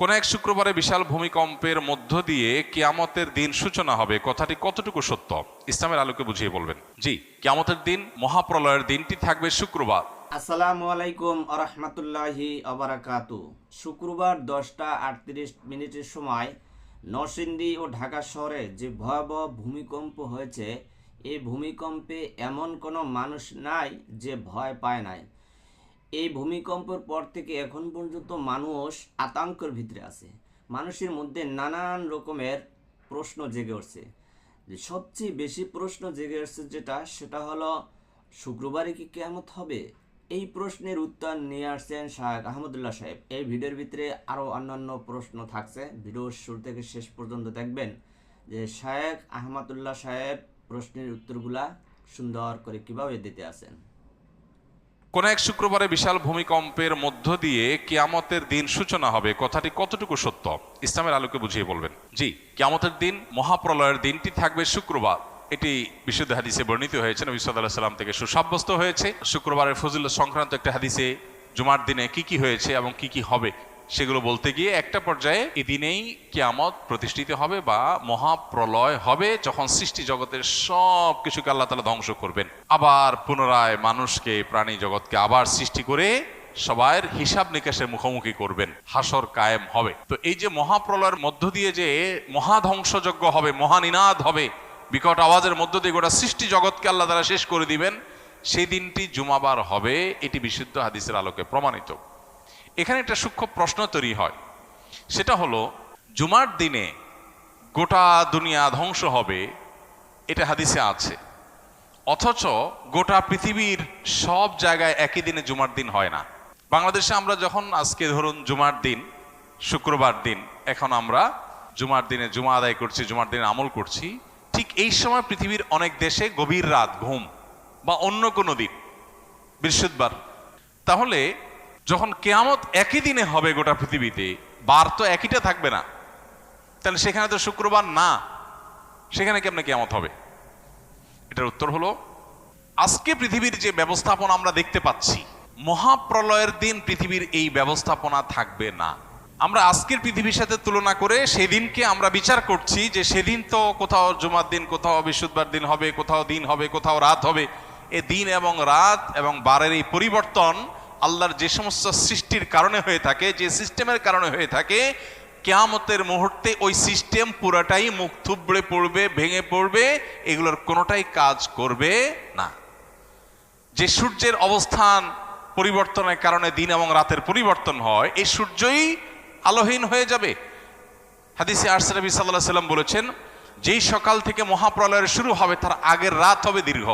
কোন এক শুক্রবারে বিশাল ভূমিকম্পের মধ্য দিয়ে কিয়ামতের দিন সূচনা হবে। কথাটি কতটুকু সত্য? ইসলামের আলোকে বুঝিয়ে বলবেন। জি, কিয়ামতের দিন, মহাপ্রলয়ের দিনটি থাকবে শুক্রবার। আসসালামু আলাইকুম আরহামতুল্লাহি আবরাকাতু। শুক্রবার দশটা আটত্রিশ মিনিটের সময় নরসিংদী ও ঢাকা শহরে যে ভয়াবহ ভূমিকম্প হয়েছে এই ভূমিকম্পে এমন কোনো মানুষ নাই যে ভয় পায় নাই। এই ভূমিকম্পের পর থেকে এখন পর্যন্ত মানুষ আতঙ্কের ভিতরে আছে। মানুষের মধ্যে নানান রকমের প্রশ্ন জেগে উঠছে। যে সবচেয়ে বেশি প্রশ্ন জেগে উঠছে যেটা, সেটা হলো, শুক্রবারে কি কেমত হবে? এই প্রশ্নের উত্তর নিয়ে আসছেন শাহেক আহমদুল্লাহ সাহেব। এই ভিডিওর ভিতরে আরও অন্যান্য প্রশ্ন থাকছে। ভিডিওর শুরু থেকে শেষ পর্যন্ত দেখবেন যে শাহেক আহমদুল্লাহ সাহেব প্রশ্নের উত্তরগুলা সুন্দর করে কীভাবে দিতে আছেন। কোন এক শুক্রবারে বিশাল ভূমিকম্পের মধ্য দিয়ে কিয়ামতের দিন সূচনা হবে। কথাটি কতটুকু সত্য? ইসলামের আলোকে বুঝিয়ে বলবেন। জি, কিয়ামতের দিন, মহাপ্রলয়ের দিনটি থাকবে শুক্রবার। এটি বিশুদ্ধ হাদিসে বর্ণিত হয়েছে। নবী সাল্লাহ সাল্লাম থেকে সুসাব্যস্ত হয়েছে। শুক্রবারের ফজিল সংক্রান্ত একটা হাদিসে জুমার দিনে কি কি হয়েছে এবং কি কি হবে সেগুলো বলতে গিয়ে একটা পর্যায়ে এই দিনেই কিয়ামত প্রতিষ্ঠিত হবে বা মহাপ্রলয় হবে, যখন সৃষ্টি জগতের সব কিছুকে আল্লাহ তালা ধ্বংস করবেন। আবার পুনরায় মানুষকে, প্রাণী জগৎকে আবার সৃষ্টি করে সবার হিসাব নিকাশের মুখোমুখি করবেন। হাসর কায়েম হবে। তো এই যে মহাপ্রলয়ের মধ্য দিয়ে যে মহাধ্বংসযজ্ঞ হবে, মহানিনাদ হবে, বিকট আওয়াজের মধ্য দিয়ে গোটা সৃষ্টি জগৎকে আল্লাহ তারা শেষ করে দিবেন সেই দিনটি জুমাবার হবে, এটি বিশুদ্ধ হাদিসের আলোকে প্রমাণিত। এখানে একটা সূক্ষ্ম প্রশ্ন তৈরি হয়। সেটা হলো, জুমার দিনে গোটা দুনিয়া ধ্বংস হবে, এটা হাদিসে আছে। অথচ গোটা পৃথিবীর সব জায়গায় একই দিনে জুমার দিন হয় না। বাংলাদেশে আমরা যখন আজকে ধরুন জুমার দিন, শুক্রবার দিন, এখন আমরা জুমার দিনে জুমা আদায় করছি, জুমার দিনে আমল করছি, ঠিক এই সময় পৃথিবীর অনেক দেশে গভীর রাত, ঘুম, বা অন্য কোনো দিন, বৃহস্পতিবার। তাহলে যখন কেয়ামত একই দিনে হবে গোটা পৃথিবীতে, বার তো একইটা থাকবে না। তাহলে সেখানে তো শুক্রবার না, সেখানে কেমনে কেয়ামত হবে? এটার উত্তর হলো, আজকে পৃথিবীর যে ব্যবস্থাপনা আমরা দেখতে পাচ্ছি, মহাপ্রলয়ের দিন পৃথিবীর এই ব্যবস্থাপনা থাকবে না। আমরা আজকের পৃথিবীর সাথে তুলনা করে সেদিনকে আমরা বিচার করছি যে সেদিন তো কোথাও জুমার দিন, কোথাও বৃহস্পতিবার দিন হবে, কোথাও দিন হবে, কোথাও রাত হবে। এ দিন এবং রাত এবং বারের এই পরিবর্তন আল্লাহর যে সমস্ত সৃষ্টির কারণে হয়ে থাকে, যে সিস্টেমের কারণে হয়ে থাকে, কেয়ামতের মুহূর্তে ওই সিস্টেম পুরাটাই মুখ থুবড়ে পড়বে, ভেঙে পড়বে, এগুলোর কোনোটাই কাজ করবে না। যে সূর্যের অবস্থান পরিবর্তনের কারণে দিন এবং রাতের পরিবর্তন হয়, এই সূর্যই আলোহীন হয়ে যাবে। হাদিসে সাল্লাহ সাল্লাম বলেছেন, যেই সকাল থেকে মহাপ্রলয়ের শুরু হবে, তার আগের রাত হবে দীর্ঘ।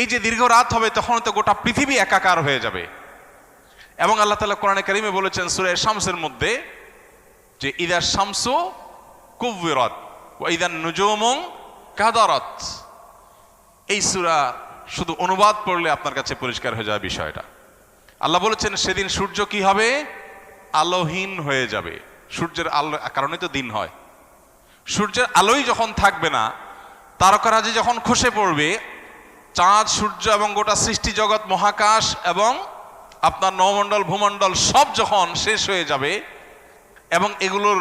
এই যে দীর্ঘ রাত হবে, তখন তো গোটা পৃথিবী একাকার হয়ে যাবে। এবং আল্লাহ তালা কোরআনে কারিমে বলেছেন সুরে শামসের মধ্যে যে ইদার শামসু কুবিরত ইদার নুজুমং কাদারত। এই সুরা শুধু অনুবাদ পড়লে আপনার কাছে পরিষ্কার হয়ে যাবে বিষয়টা। আল্লাহ বলেছেন, সেদিন সূর্য কি হবে? আলোহীন হয়ে যাবে। সূর্যের আলো কারণে তো দিন হয়। সূর্যের আলোই যখন থাকবে না, তারকারাজি যখন খসে পড়বে চাঁদ, সূর্য এবং গোটা সৃষ্টি জগৎ, মহাকাশ এবং আপনার নমণ্ডল, ভূমণ্ডল সব যখন শেষ হয়ে যাবে এবং এগুলোর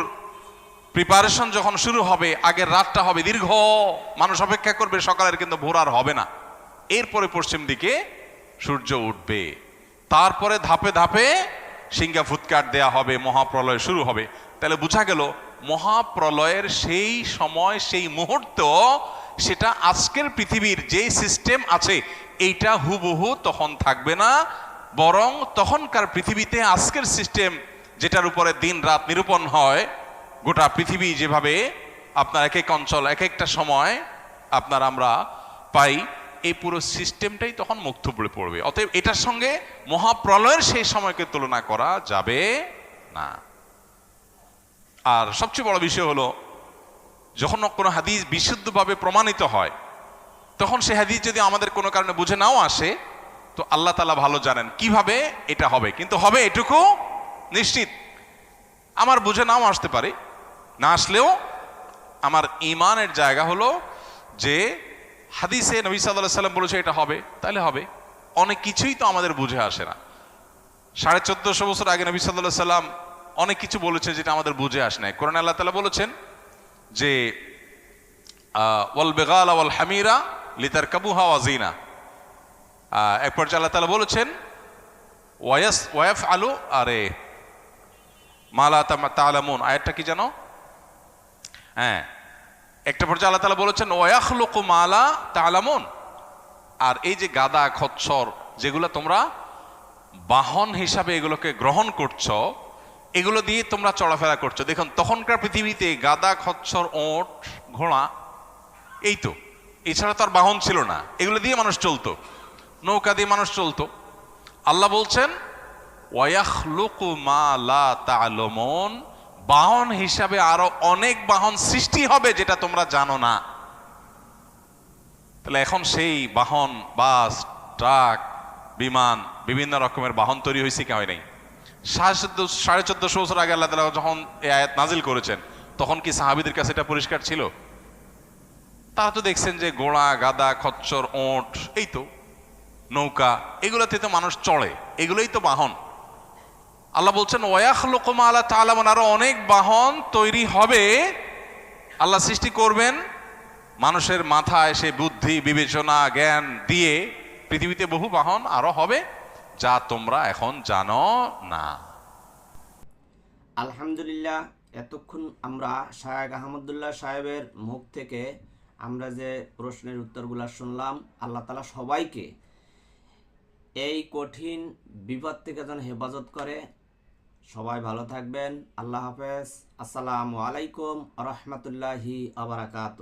প্রিপারেশন যখন শুরু হবে, আগের রাতটা হবে দীর্ঘ। মানুষ অপেক্ষা করবে, সকালের কিন্তু ভোর আর হবে না। এরপরে পশ্চিম দিকে সূর্য উঠবে। তারপরে ধাপে ধাপে সিঙ্গা ফুৎকার দেয়া হবে, মহাপ্রলয় শুরু হবে। তাহলে বোঝা গেল, মহাপ্রলয়ের সেই সময়, সেই মুহূর্ত সেটা আজকের পৃথিবীর যেই সিস্টেম আছে, এইটা হুবহু তখন থাকবে না, বরং তখনকার পৃথিবীতে আজকের সিস্টেম যেটার উপরে দিন রাত নিরূপণ হয়, গোটা পৃথিবী যেভাবে আপনার এক এক অঞ্চল, এক একটা সময় আপনার আমরা পাই, এই পুরো সিস্টেমটাই তখন মুক্ত পড়ে পড়বে। অতএব এটার সঙ্গে মহাপ্রলয়ের সেই সময়কে তুলনা করা যাবে না। আর সবচেয়ে বড় বিষয় হলো যখন কোনো হাদিস বিশুদ্ধভাবে প্রমাণিত হয়, তখন সে হাদিস যদি আমাদের কোনো কারণে বুঝে নাও আসে, তো আল্লাহ তালা ভালো জানেন কীভাবে এটা হবে। কিন্তু হবে এটুকু নিশ্চিত। আমার বুঝে নাও আসতে পারে। না আসলেও আমার ইমানের জায়গা হলো যে হাদিসে নবী সাল্লাহ সাল্লাম বলেছে এটা হবে, তাহলে হবে। অনেক কিছুই তো আমাদের বুঝে আসে না। সাড়ে চোদ্দশো বছর আগে নবী সাল্লাহ সাল্লাম অনেক কিছু বলেছে যেটা আমাদের বুঝে আসে নাই। কোরআন আল্লাহ তালা বলেছেন যে ওয়াল বেগাল ওয়াল হামিরা লিতার কাবুহা ওয়াজিনা এক পর্যায়ে আল্লাহ তালা বলেছেন ওয়াস ওয়াফ আলু আরে মালা তালামুন আয়াতটা কি জানো? হ্যাঁ একটা পর্যায়ে আল্লাহ তালা বলেছেন ওয়াখলুকু মালা তালামুন আর এই যে গাদা, খচ্ছর, যেগুলো তোমরা বাহন হিসাবে এগুলোকে গ্রহণ করছ এগুলো দিয়ে তোমরা চলাফেরা করছ। দেখুন, তখনকার পৃথিবীতে গাদা, খচ্ছর, ওট, ঘোড়া, এই তো। এছাড়া তো আর বাহন ছিল না। এগুলো দিয়ে মানুষ চলতো। নৌকা দিয়ে মানুষ চলতো। আল্লাহ বলছেন ওয়াখলুকু বাহন হিসাবে আরও অনেক বাহন সৃষ্টি হবে যেটা তোমরা জানো না। তাহলে এখন সেই বাহন, বাস, ট্রাক, বিমান, বিভিন্ন রকমের বাহন তৈরি হয়েছে কি হয় নাই? সাড়ে চোদ্দ, সাড়ে চোদ্দশো বছর আগে আল্লাহ তালা যখন এই আয়াত নাজিল করেছেন, তখন কি সাহাবিদের কাছে এটা পরিষ্কার ছিল? তারা তো দেখছেন যে গোড়া, গাদা, খচ্চর, ওঁট, এই তো, নৌকা, এগুলোতে তো মানুষ চড়ে, এগুলোই তো বাহন। আল্লাহ বলছেন ওয়াখ লোকমা আল্লাহ তালামান আরও অনেক বাহন তৈরি হবে, আল্লাহ সৃষ্টি করবেন মানুষের মাথায় সে বুদ্ধি, বিবেচনা, জ্ঞান দিয়ে পৃথিবীতে বহু বাহন আরও হবে। যা তোমরা এখন জানো না। আলহামদুলিল্লাহ, এতক্ষণ আমরা শায়েক আহমদুল্লাহ সাহেবের মুখ থেকে আমরা যে প্রশ্নের উত্তরগুলো শুনলাম, আল্লাহ তালা সবাইকে এই কঠিন বিপদ থেকে যেন হেফাজত করে। সবাই ভালো থাকবেন। আল্লাহ হাফেজ। আসসালামু আলাইকুম রহমতুল্লাহি আবরাকাত